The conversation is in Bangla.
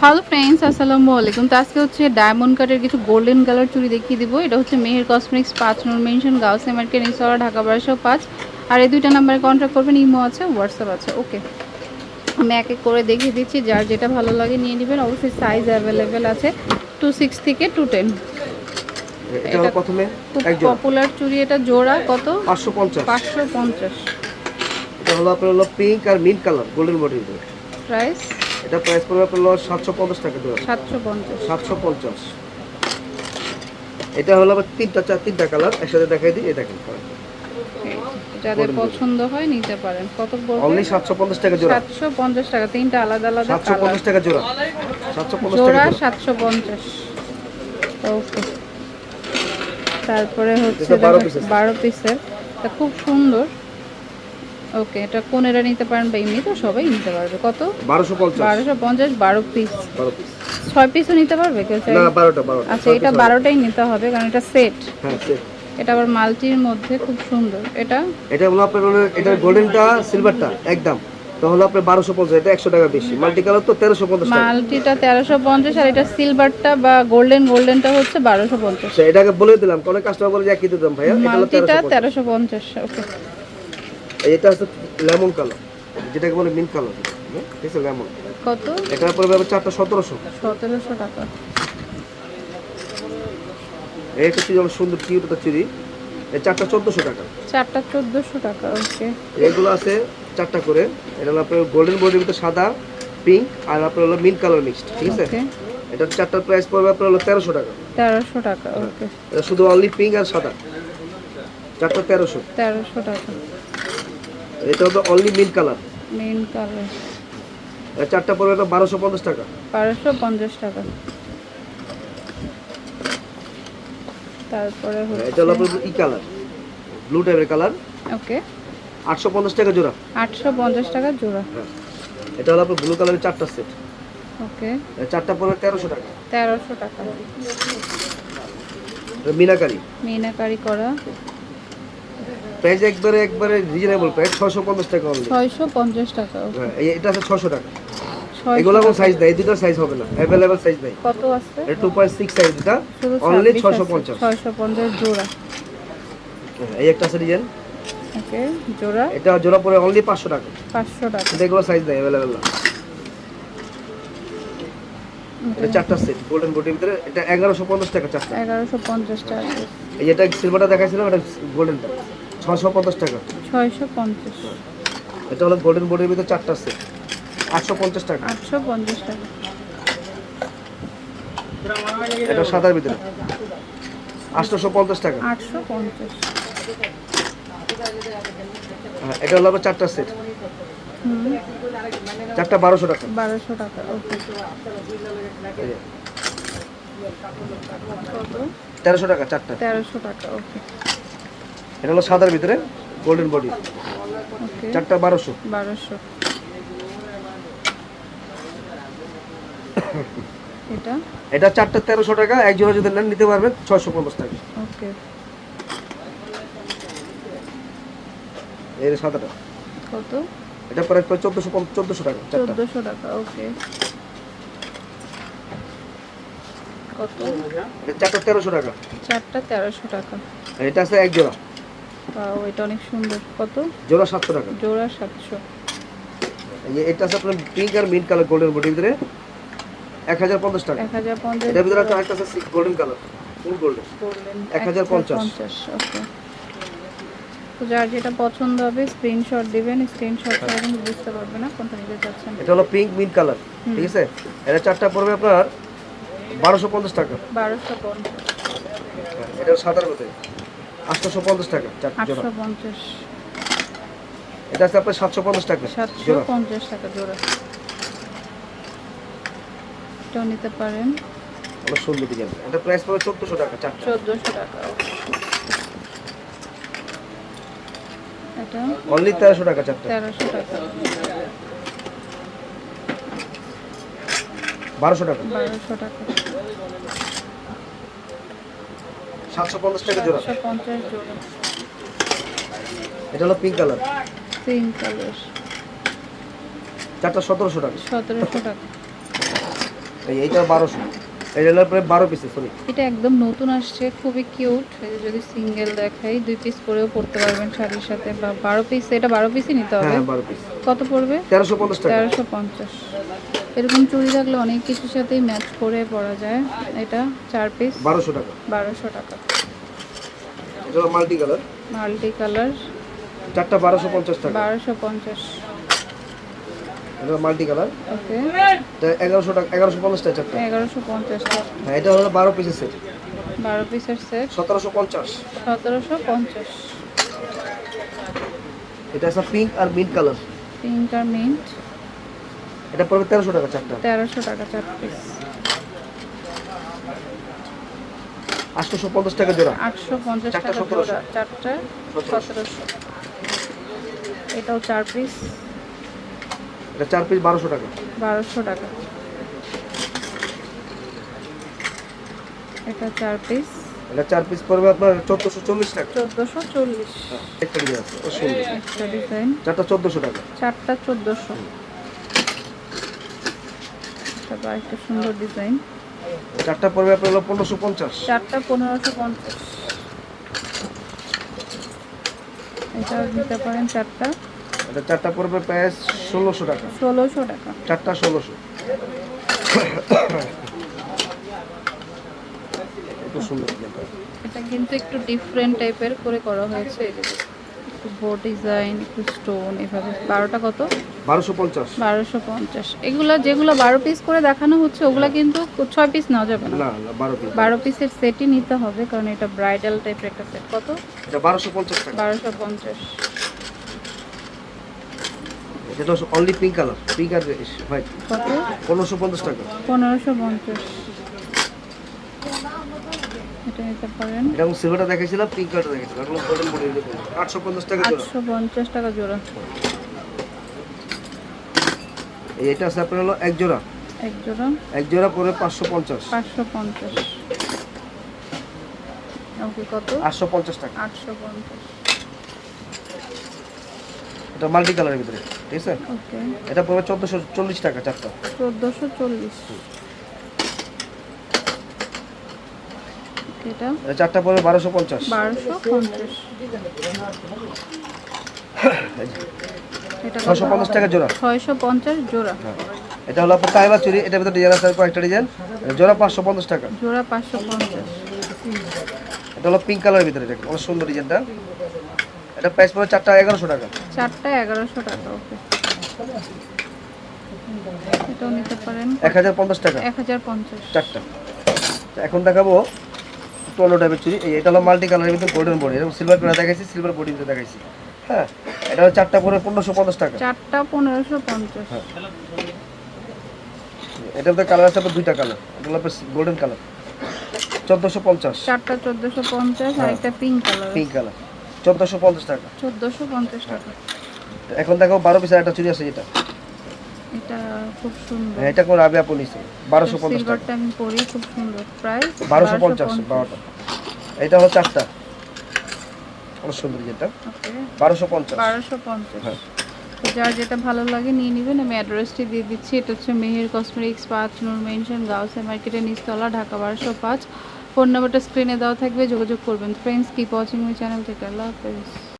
হ্যালো ফ্রেন্ডস আসসালামু আলাইকুম তো আজকে হচ্ছে ডায়মন্ড কাটের কিছু গোল্ডেন কালার চুড়ি দেখিয়ে দিব। এটা হচ্ছে মেহের কসমেটিক্স পাঁচ নূর মেনশন গাউসে মার্কেট নিসরা ঢাকা বারোশো পাঁচ। আর এই দুইটা নাম্বারে কন্ট্যাক্ট করবেন ইমো আছে হোয়াটসঅ্যাপ আছে। ওকে আমি এক এক করে দেখিয়ে দিচ্ছি। যার যেটা ভালো লাগে নিয়ে নেবেন। অবশ্যই সাইজ অ্যাভেলেবেল আছে। টু সিক্স থেকে টু টেন এটা প্রথমে খুব পপুলার চুড়ি। এটা জোড়া কত? পাঁচশো পঞ্চাশ। পাঁচশো পঞ্চাশ। এটা হলো আপনার হলো পিঙ্ক আর মিন্ট কালার গোল্ডেন বডির প্রাইস এটা প্রাইস পড়বে আপনার সাতশো পঞ্চাশ টাকা দেওয়া সাতশো পঞ্চাশ। সাতশো পঞ্চাশ। এটা হলো আবার তিনটা চার তিনটা কালার। একসাথে দেখাই দিই এই দেখেন। যাদের পছন্দ হয় নিতে পারেন। কত অনলি টাকা জোড়া। তিনটা আলাদা আলাদা টাকা জোড়া। জোড়া জোড়া। ওকে। তারপরে হচ্ছে এটা 12 দেখো, piece আছে। বারো পিসের খুব সুন্দর। ওকে এটা কোনেরা নিতে পারেন বা এমনি তো সবাই নিতে পারবে। কত? বারোশো পঞ্চাশ। বারোশো পঞ্চাশ বারো পিস বারো পিস ছয় পিসও নিতে পারবে কেউ চাই না বারোটা বারোটা। আচ্ছা এটা বারোটাই নিতে হবে কারণ এটা সেট হ্যাঁ set। এটা আবার মাল্টির মধ্যে খুব সুন্দর। এটা? এটা হলো আপনার এটা গোল্ডেনটা সিলভারটা একদম। হলো আপনার বারোশো পঞ্চাশ এটা একশো টাকা বেশি। মাল্টি কালার তো তেরোশো পঞ্চাশ মাল্টিটা তেরোশো পঞ্চাশ আর এটা সিলভারটা বা গোল্ডেন গোল্ডেনটা হচ্ছে বারোশো পঞ্চাশ। আচ্ছা, এটাকে বলে দিলাম অনেক কাস্টমার বলে যে একই দিতাম ভাইয়া মাল্টিটা তেরোশো পঞ্চাশ। ওকে এটা হচ্ছে লেমন কালার যেটাকে বলে মিন্ট কালার ঠিক আছে লেমন। কত? এটা পড়বে আবার চারটা সতেরোশো। সতেরোশো টাকা। এই একটা চুড়ি অনেক সুন্দর কিউট একটা চুড়ি এই চারটা চোদ্দোশো টাকা। চারটা চোদ্দোশো টাকা ওকে। এগুলো আছে চারটা করে। এটা হলো আপনার গোল্ডেন বডির ভিতরে সাদা পিঙ্ক আর আপনার হলো মিন্ট কালার মিক্সড ঠিক আছে? এটা চারটার প্রাইস পড়বে আপনার হলো তেরোশো টাকা। তেরোশো টাকা ওকে। এটা শুধু অনলি পিঙ্ক আর সাদা। চারটা তেরোশো। তেরোশো টাকা। এটা হবে only mint colour main colour চারটা পড়বে তো বারোশো পঞ্চাশ টাকা। বারোশো পঞ্চাশ টাকা। তারপরে এটা হলো আপনার ই কালার ব্লু টাইপের কালার ওকে আটশো পঞ্চাশ টাকা জোড়া। আটশো পঞ্চাশ টাকা জোড়া। হ্যাঁ। এটা হলো আপনার ব্লু কালারের চারটা সেট ওকে চারটা পড়বে তেরোশো টাকা। তেরোশো টাকা। মিনাকারি। মিনাকারি করা। প্রাইস একবারে একবারে রিজনেবল প্রাইস ছশো পঞ্চাশ টাকা অনলি ছয়শো পঞ্চাশ টাকা হ্যাঁ এটা আছে ছশো টাকা। এগুলো কোনো। সাইজ নেই দুটো সাইজ হবে না অ্যাভেলেবেল সাইজ নেই। কত আছে? এটা টু পয়েন্ট সিক্স সাইজ এটা অনলি ছাব্বিশ ছশো আছে। পঞ্চাশ। ছয়শো পঞ্চাশ জোড়া। এই একটা আছে ডিজাইন ওকে জোড়া? এটা জোড়া পরে অনলি পাঁচশো টাকা। পাঁচশো টাকা। কিন্তু এগুলো সাইজ নেই অ্যাভেলেবেল না। এটা চারটা সেট গোল্ডেন বডির ভিতরে এটা এগারোশো পঞ্চাশ টাকা চারটা। এগারোশো পঞ্চাশ টাকা। এই যেটা সিলভারটা দেখাইছিলাম এটা গোল্ডেনটা ছশো পঞ্চাশ টাকা। ছয়শো পঞ্চাশ। এটা হলো গোল্ডেন বডির ভিতরে চারটা সেট আটশো পঞ্চাশ টাকা। আটশো পঞ্চাশ টাকা। এটা সাদার ভিতরে। আটশোশো পঞ্চাশ টাকা। আটশো পঞ্চাশ। হ্যাঁ, এটা হলো আবার চারটা সেট চারটা বারোশো টাকা। বারোশো টাকা তেরোশো টাকা চারটা। তেরোশো টাকা ওকে। এটা হলো সাদার ভিতরে গোল্ডেন বডি চারটা বারোশো। বারোশো। এটা? এটা চারটা তেরোশো টাকা এক জোড়া যদি নেন নিতে পারবেন ছয়শো পঞ্চাশ টাকা। ওকে এই সাদাটা। কত? এটা প্রায় প্রায় চোদ্দোশো চোদ্দোশো টাকা চারটা। চোদ্দোশো টাকা ওকে কত? চারটা তেরোশো টাকা। চারটা তেরোশো টাকা। এটা আছে এক জোড়া তাও এটা অনেক সুন্দর। কত? জোড়া সাতশো টাকা। জোড়া সাতশো। এই এটা আছে আপনার পিঙ্ক আর মিন্ট কালার গোল্ডেন বডির ভিতরে। এক হাজার পঞ্চাশ টাকা। এক হাজার পঞ্চাশ। এটার ভিতরে আরেকটা আছে গোল্ডেন কালার ফুল গোল্ডেন করলেন এক হাজার পঞ্চাশ। পঞ্চাশ ওকে তো যার যেটা পছন্দ হবে স্ক্রিনশট দিবেন স্ক্রিনশট করে কিন্তু বুঝতে পারবে না কোনটা নিতে চাচ্ছেন। এটা হলো পিঙ্ক মিন্ট কালার ঠিক আছে? এটা চারটা পড়বে আপনার বারোশো পঞ্চাশ টাকা। বারোশো পঞ্চাশ। হ্যাঁ, এটা সাদার মধ্যে। আটশোশো পঞ্চাশ টাকা আটশো পঞ্চাশ। এটা আছে আপনার সাতশো পঞ্চাশ টাকা সাতশো পঞ্চাশ টাকা জোড়া। এটাও নিতে পারেন। অনেক সুন্দর ডিজাইন এটা প্রাইস পড়বে চোদ্দোশো টাকা চারটা। চোদ্দোশো টাকা। এটা অনলি তেরোশো টাকা চারটা। তেরোশো টাকা। বারোশো টাকা। বারোশো টাকা। সাতশো পঞ্চাশ টাকা জোড়া। এটা হলো পিঙ্ক কালার পিঙ্ক কালার চারটা সতেরোশো টাকা। সতেরোশো টাকা। এই এইটা বারোশো। এটা হলো প্রায় বারো পিসে সরি এটা একদম নতুন আসছে খুবই কিউট যদি সিঙ্গেল দেখাই দুই পিস করেও পড়তে পারবেন শাড়ির সাথে। বা বারো পিস এটা বারো পিসই নিতে হবে? হ্যাঁ বারো পিস কত পড়বে? তেরোশো পঞ্চাশ টাকা। তেরোশো পঞ্চাশ। এরকম চুড়ি থাকলে অনেক কিছুর সাথেই ম্যাচ করে পরা যায়। এটা চার পিস বারোশো টাকা। বারোশো টাকা। Multi colour. Multi colour. চারটা বারোশো পঞ্চাশ টাকা। বারোশো পঞ্চাশ। এটা হলো মাল্টি কালার। ওকে। এগারোশো টাকা এগারোশো পঞ্চাশ টাকা চারটা। এগারোশো পঞ্চাশ হ্যাঁ এটা হলো বারো পিসের সেট বারো পিসের সেট সতেরোশো পঞ্চাশ। সতেরোশো পঞ্চাশ। এটা আছে পিঙ্ক আর মিন্ট কালার পিঙ্ক আর মিন্ট এটা পড়বে তেরোশো টাকা চারটা। তেরোশো টাকা চার পিস আটশোশো পঞ্চাশ টাকা জোড়া। আটশো পঞ্চাশ চারটা টাকা। জোড়া চারটা সতেরোশো। এটাও চার পিস এটা চার পিস বারোশো টাকা। বারোশো টাকা। এটা চার পিস এটা চার পিস পড়বে আপনার চোদ্দোশো চল্লিশ টাকা। চোদ্দোশো চল্লিশ। একটা ডিজাইন। চারটা চোদ্দোশো টাকা। চারটা চোদ্দোশো। তারপর একটা সুন্দর ডিজাইন চারটা পড়বে আপনার হলো পনেরোশো পঞ্চাশ। চারটা পনেরোশো পঞ্চাশ। এটা দিতে পারেন চারটা। এটা চারটা পড়বে প্রায় ষোলোশো টাকা। ষোলোশো টাকা। চারটা ষোলোশো। এটা কিন্তু একটু ডিফারেন্ট টাইপের করে করা হয়েছে। এই একটু বো ডিজাইন একটু স্টোন এভাবে। বারোটা কত? বারোশো পঞ্চাশ। বারোশো পঞ্চাশ। এগুলো যেগুলো বারো পিস করে দেখানো হচ্ছে ওগুলা কিন্তু ছয় পিস নেওয়া যাবে না? বারো পিস বারো পিসের সেটই নিতে হবে কারণ এটা ব্রাইডাল টাইপের একটা সেট কত? এটা বারোশো পঞ্চাশ বারোশো পঞ্চাশ। এটা অনলি পিঙ্ক কালার পিঙ্ক আর হোয়াইট কত? পনেরোশো পঞ্চাশ টাকা। পনেরোশো পঞ্চাশ। এটা নিতে সিলভারটা দেখাইছিলাম পিঙ্ক কালারটা দেখাইছিলাম এগুলো টাকা জোড়া। এটা আছে আপনার হলো এক জোড়া। এক জোড়া। এক জোড়া পরে 550 550 850 টাকা। 850 এটা মাল্টি কালারের ভিতরে ঠিক আছে? ওকে। এটা পড়বে 1440 টাকা চারটা। 1440 এটা? চারটা পড়বে বারোশো পঞ্চাশ। বারোশো পঞ্চাশ। ছশো পঞ্চাশ টাকা জোড়া। ছয়শো পঞ্চাশ জোড়া। হ্যাঁ। এটা হলো আপনার কাইবা চুরি এটার ভিতরে ডিজাইন আছে কয়েকটা ডিজাইন জোড়া পাঁচশো পঞ্চাশ টাকা। জোড়া পাঁচশো পঞ্চাশ। এটা হলো পিঙ্ক কালারের ভিতরে দেখুন অনেক সুন্দর ডিজাইনটা এটা প্রাইস পড়বে চারটা এগারোশো টাকা। চারটা এগারোশো টাকা ওকে। এটাও নিতে পারেন। এক হাজার পঞ্চাশ টাকা। এক হাজার পঞ্চাশ। চারটা। তো এখন দেখাবো অন্য টাইপের চুরি। এই এটা হলো মাল্টি কালারের ভিতরে গোল্ডেন বডি এবং সিলভার কালার দেখাইছি সিলভার বডি দেখাইছি। হ্যাঁ এটা হলো চারটা পরে পনেরোশো পঞ্চাশ টাকা। চারটা পনেরোশো পঞ্চাশ। হ্যাঁ। এটার মধ্যে কালার আছে দুইটা কালার এটা হলো গোল্ডেন কালার চোদ্দোশো পঞ্চাশ। চারটা চোদ্দোশো পঞ্চাশ আর একটা পিঙ্ক কালার পিঙ্ক কালার চোদ্দোশো পঞ্চাশ টাকা। চোদ্দোশো পঞ্চাশ টাকা। এখন দেখো বারো পিসের একটা চুরি আছে যেটা। এটা খুব সুন্দর। হ্যাঁ, এটা কোন রাবি আপু নিছে বারোশো পঞ্চাশ টাকা। সিলভারটা আমি পরি খুব সুন্দর। প্রাইস বারোশো পঞ্চাশ। বারোটা। এটা হলো চারটা। অনেক সুন্দর যেটা বারোশো পঞ্চাশ। বারোশো পঞ্চাশ। হ্যাঁ। যার যেটা ভালো লাগে নিয়ে নেবেন। আমি অ্যাড্রেসটি দিয়ে দিচ্ছি। এটা হচ্ছে মেহের কসমেটিক্স পাঁচ নূর মেনশন গাউসে মার্কেটের নিচতলা ঢাকা বারোশো পাঁচ। ফোন নাম্বারটা স্ক্রিনে দেওয়া থাকবে। যোগাযোগ করবেন। Friends keep watching my channel থেকে আল্লাহ হাফেজ।